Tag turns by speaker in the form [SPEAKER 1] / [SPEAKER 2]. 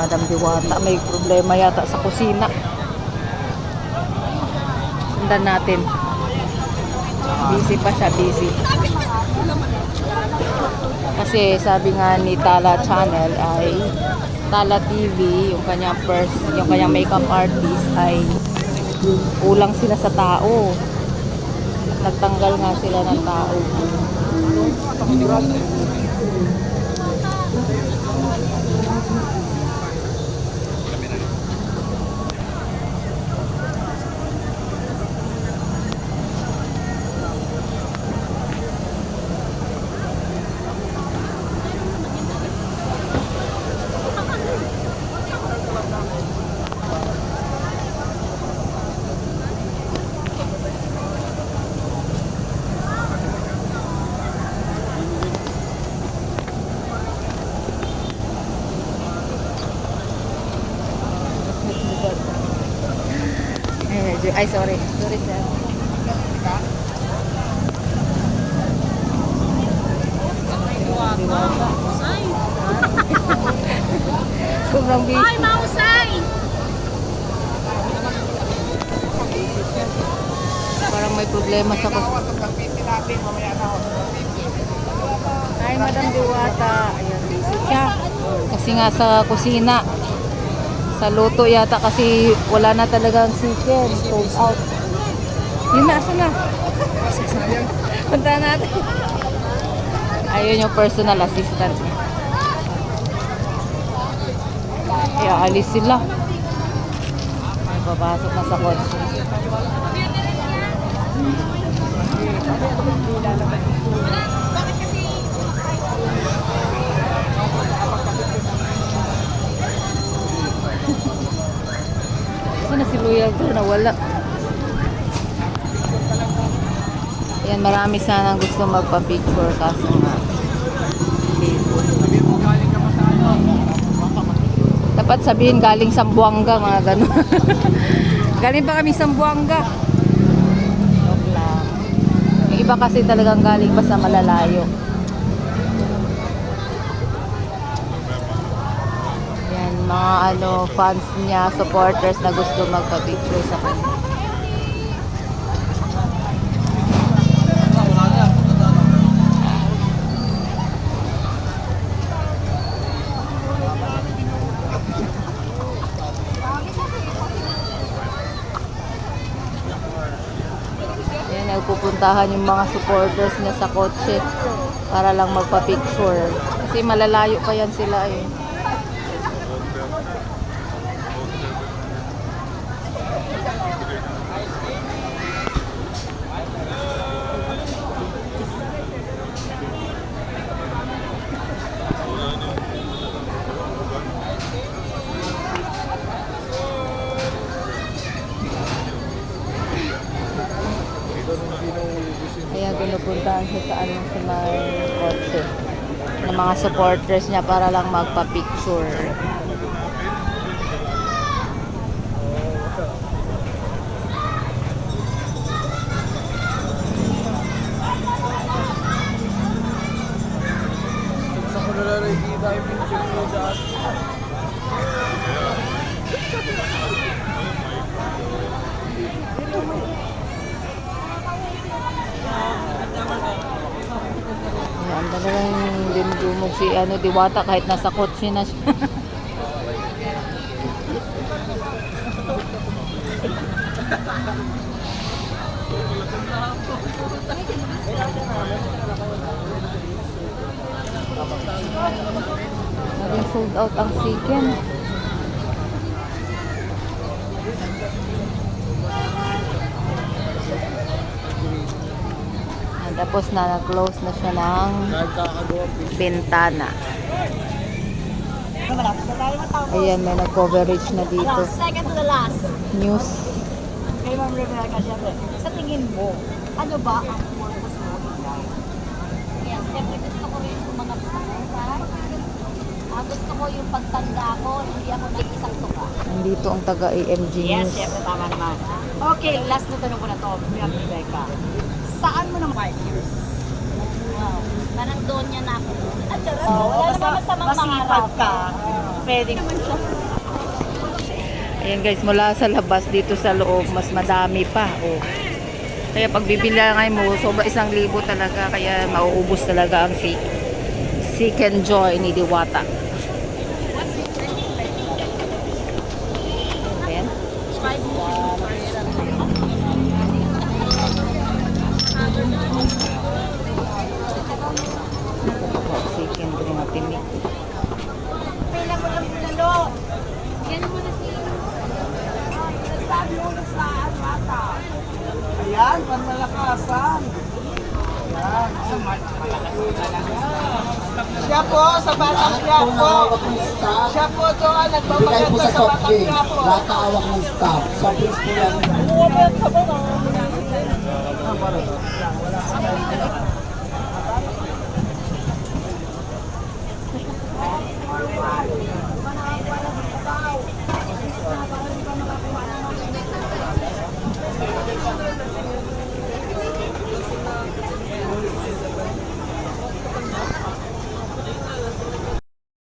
[SPEAKER 1] Madam Diwata. May problema yata sa kusina. Sundan natin. Busy pa siya, busy. Kasi sabi nga ni Tala Channel ay Tala TV, yung kanyang first, yung kanyang makeup artist ay kulang sila sa tao. Nagtanggal nga sila ng tao. Eh, medyo- ay, sorry. Sorry, sir. Sobrang busy.
[SPEAKER 2] Ay, mausay!
[SPEAKER 1] Parang may problema sa kus... Hi, Madam Diwata. Ayan, busy siya. Kasi nga sa kusina. Sa luto yata kasi wala na talagang chicken. Sold out. Yun na, asa na? Punta natin. Ayun yung personal assistant niya. Kaya alis sila. Ay, papasok na sa kotse. Saan na Loyal to? Nawala. Ayan, marami sanang gusto magpa-picture kaso nga. Dapat sabihin galing Sambuanga, mga ganun. galing pa kami Sambuanga. Joke lang. Iba kasi talagang galing pa sa malalayo. Yan, mga ano, fans niya, supporters na gusto magpa-picture sa kanya. Yan, nagpupuntahan yung mga supporters niya sa kotse para lang magpa-picture. Kasi malalayo pa yan sila eh. Pinupuntahan siya sa ano sa may kotse ng mga supporters niya para lang magpa-picture.
[SPEAKER 3] Sa
[SPEAKER 1] Ayan, talagang dinudumog si ano, Diwata kahit nasa kotse na siya. Naging sold out ang chicken. Tapos na nag-close na siya ng bintana. Ayan, may nag-coverage na dito.
[SPEAKER 2] Second to the last.
[SPEAKER 1] News.
[SPEAKER 2] Kay Ma'am Rivera ka syempre. Sa tingin mo, ano ba ang purpose mo in life? Yes, gusto ko rin sumanap sa buhay. Ah, gusto ko yung pagtanda ko, hindi ako nag-isang tuka.
[SPEAKER 1] Nandito ang taga-AMG
[SPEAKER 2] Yes,
[SPEAKER 1] News.
[SPEAKER 2] syempre tama naman. Okay, last na tanong ko na to, Ma'am Rebecca. Saan mo naman 5 years? Wow, parang doon niya na ako. At
[SPEAKER 4] Oo,
[SPEAKER 2] wala
[SPEAKER 4] basta
[SPEAKER 2] naman masamang
[SPEAKER 4] masipag
[SPEAKER 2] mangarap.
[SPEAKER 4] ka.
[SPEAKER 2] Pwede naman siya.
[SPEAKER 1] Ayan guys, mula sa labas dito sa loob, mas madami pa. Oh. Kaya pag bibilihan mo, sobra isang libo talaga. Kaya mauubos talaga ang si Seek and Joy ni Diwata. Ayan. Seek and Joy na tinik.
[SPEAKER 2] Pila mo lang pinalo. Yan mo na siya. Sabi mo na sa almata.
[SPEAKER 3] Ayan, panmalakasan.
[SPEAKER 4] Siya po, sa Batang Quiapo. Siya po
[SPEAKER 5] Bigay po
[SPEAKER 4] nagpapaganda
[SPEAKER 5] sa
[SPEAKER 4] sa
[SPEAKER 5] soft
[SPEAKER 4] Batang
[SPEAKER 5] drink.
[SPEAKER 4] Quiapo.
[SPEAKER 5] Lahat na awak ng staff. Soft drinks po yan.
[SPEAKER 4] Mo yan sa baba.